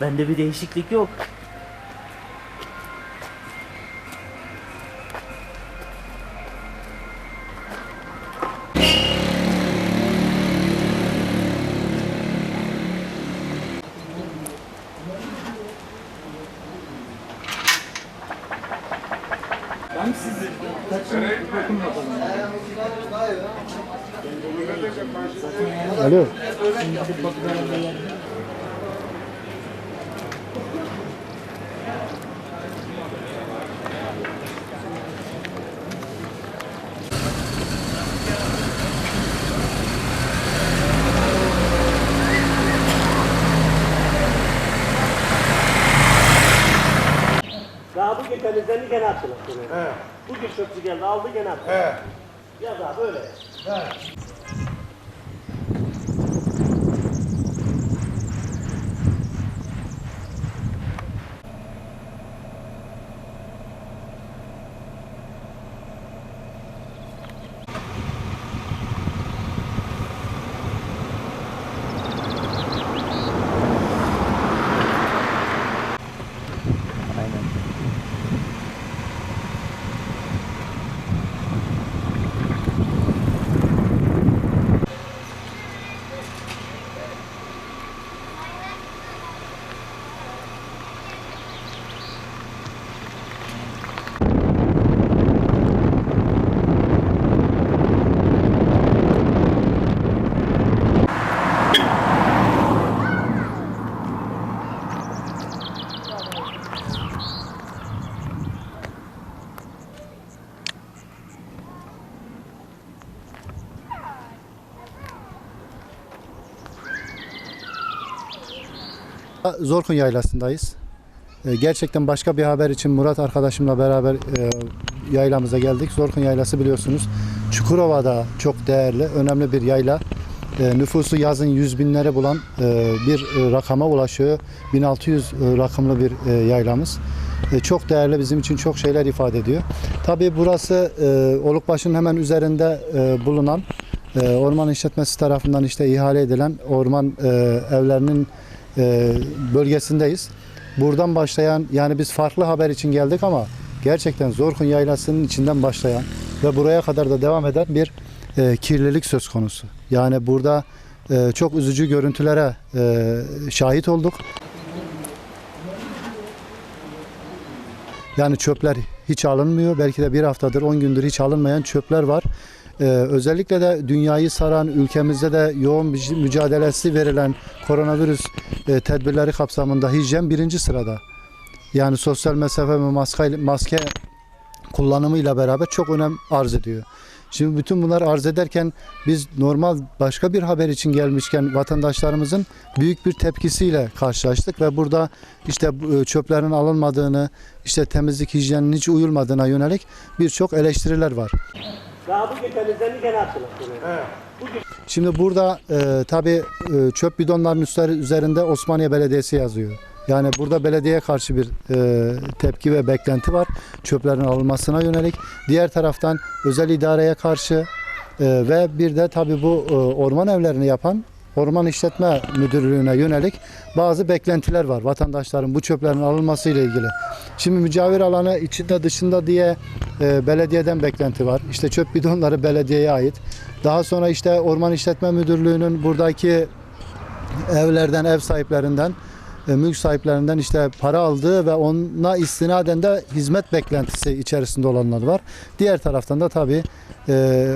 Bende bir değişiklik yok. Ben sizi kaçın. Alo. Şimdi temizlerini gene attılar. He. Bugün çöpçü geldi aldı gene attı. He. Ya da böyle. Zorkun Yaylası'ndayız. Ee, Gerçekten başka bir haber için Murat arkadaşımla beraber e, yaylamıza geldik. Zorkun Yaylası biliyorsunuz Çukurova'da çok değerli, önemli bir yayla. E, Nüfusu yazın yüz binlere bulan e, bir e, rakama ulaşıyor. 1600 e, rakımlı bir yaylamız. Çok değerli bizim için çok şeyler ifade ediyor. Tabii burası Olukbaşı'nın hemen üzerinde bulunan orman işletmesi tarafından işte ihale edilen orman evlerinin e, bölgesindeyiz. Buradan başlayan yani biz farklı haber için geldik ama gerçekten Zorkun Yaylası'nın içinden başlayan ve buraya kadar da devam eden bir e, kirlilik söz konusu. Yani burada e, çok üzücü görüntülere e, şahit olduk. Yani çöpler hiç alınmıyor. Belki de bir haftadır, 10 gündür hiç alınmayan çöpler var. Ee, özellikle de dünyayı saran, ülkemizde de yoğun mücadelesi verilen koronavirüs e, tedbirleri kapsamında hijyen birinci sırada. Yani sosyal mesafe ve maske, maske kullanımıyla beraber çok önem arz ediyor. Şimdi bütün bunlar arz ederken biz normal başka bir haber için gelmişken vatandaşlarımızın büyük bir tepkisiyle karşılaştık ve burada işte e, çöplerin alınmadığını, işte temizlik hijyeninin hiç uyulmadığına yönelik birçok eleştiriler var. Daha bugün temizlerini gene attılar. Şimdi burada e, tabii e, çöp bidonlarının üstleri, üzerinde Osmaniye Belediyesi yazıyor. Yani burada belediyeye karşı bir e, tepki ve beklenti var. Çöplerin alınmasına yönelik. Diğer taraftan özel idareye karşı e, ve bir de tabii bu e, orman evlerini yapan Orman İşletme Müdürlüğü'ne yönelik bazı beklentiler var vatandaşların bu çöplerin alınması ile ilgili. Şimdi mücavir alanı içinde dışında diye e, belediyeden beklenti var. İşte çöp bidonları belediyeye ait. Daha sonra işte Orman İşletme Müdürlüğü'nün buradaki evlerden, ev sahiplerinden, e, mülk sahiplerinden işte para aldığı ve ona istinaden de hizmet beklentisi içerisinde olanlar var. Diğer taraftan da tabii e,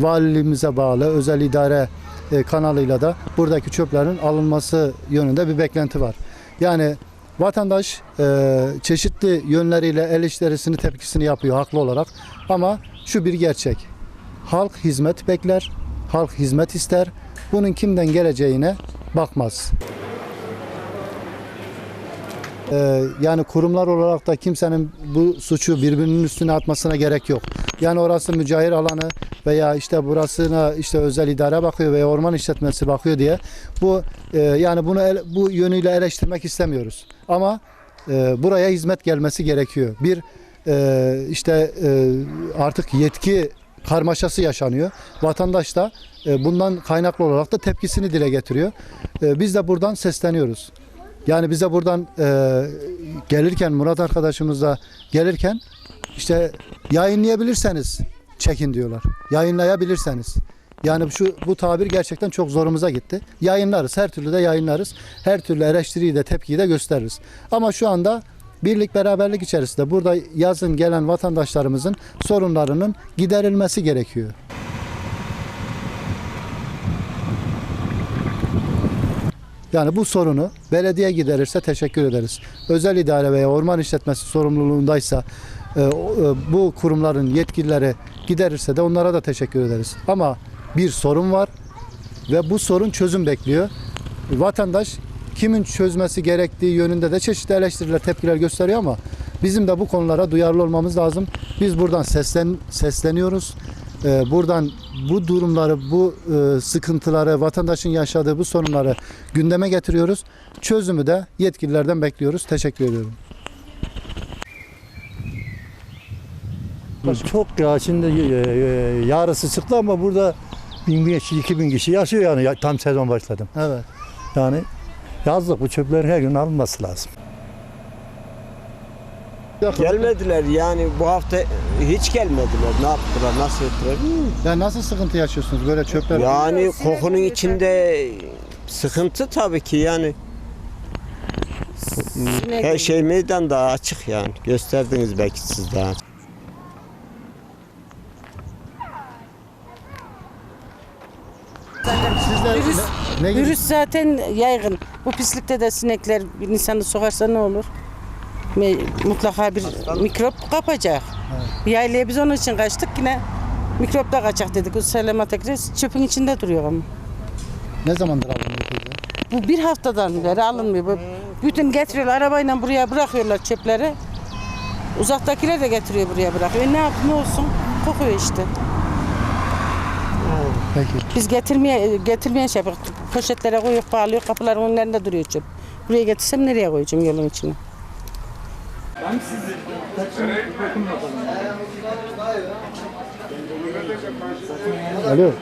valiliğimize bağlı özel idare e, kanalıyla da buradaki çöplerin alınması yönünde bir beklenti var. Yani vatandaş e, çeşitli yönleriyle eleştirisini, tepkisini yapıyor haklı olarak. Ama şu bir gerçek. Halk hizmet bekler, halk hizmet ister. Bunun kimden geleceğine bakmaz. Ee, yani kurumlar olarak da kimsenin bu suçu birbirinin üstüne atmasına gerek yok. Yani orası mücahir alanı veya işte burasına işte özel idare bakıyor veya orman işletmesi bakıyor diye bu e, yani bunu ele- bu yönüyle eleştirmek istemiyoruz. Ama e, buraya hizmet gelmesi gerekiyor. Bir e, işte artık yetki karmaşası yaşanıyor. Vatandaş da bundan kaynaklı olarak da tepkisini dile getiriyor. Biz de buradan sesleniyoruz. Yani bize buradan e, gelirken Murat arkadaşımızla gelirken işte yayınlayabilirseniz çekin diyorlar. Yayınlayabilirseniz. Yani şu bu tabir gerçekten çok zorumuza gitti. Yayınlarız, her türlü de yayınlarız. Her türlü eleştiriyi de tepkiyi de gösteririz. Ama şu anda birlik beraberlik içerisinde burada yazın gelen vatandaşlarımızın sorunlarının giderilmesi gerekiyor. Yani bu sorunu belediye giderirse teşekkür ederiz. Özel idare veya orman işletmesi sorumluluğundaysa e, e, bu kurumların yetkilileri giderirse de onlara da teşekkür ederiz. Ama bir sorun var ve bu sorun çözüm bekliyor. Vatandaş kimin çözmesi gerektiği yönünde de çeşitli eleştiriler, tepkiler gösteriyor ama bizim de bu konulara duyarlı olmamız lazım. Biz buradan seslen sesleniyoruz. Ee, buradan bu durumları, bu e, sıkıntıları, vatandaşın yaşadığı bu sorunları gündeme getiriyoruz. Çözümü de yetkililerden bekliyoruz. Teşekkür ediyorum. Çok ya şimdi e, e, yarısı çıktı ama burada 1000 kişi, 2000 kişi yaşıyor yani ya- tam sezon başladım. Evet. Yani yazlık bu çöplerin her gün alınması lazım. Gelmediler yani bu hafta hiç gelmediler. Ne yaptılar, nasıl ettiler? Ya nasıl sıkıntı yaşıyorsunuz böyle çöpler? Yani kokunun içinde sıkıntı tabii ki yani. Her şey meydan daha açık yani. Gösterdiniz belki siz daha. Sizler Virüs, ne, ne gibi- virüs zaten yaygın. Bu pislikte de sinekler bir insanı sokarsa ne olur? Mutlaka bir mikrop kapacak. Bir yaylaya biz onun için kaçtık yine mikrop da kaçacak dedik. Selema tekrar çöpün içinde duruyor ama. ne zamandır alınıyor? Bu bir haftadan beri alınmıyor. Bu bütün getiriyorlar arabayla buraya bırakıyorlar çöpleri. Uzaktakiler de getiriyor buraya bırakıyor. E ne yap ne olsun? Kokuyor işte. Peki. Biz getirmeye getirmeye şey yapıyoruz. Poşetlere koyuyoruz, bağlıyor, kapıların önlerinde duruyor çöp. Buraya getirsem nereye koyacağım yolun içine? Ben sizi kaçın yapalım. Alo.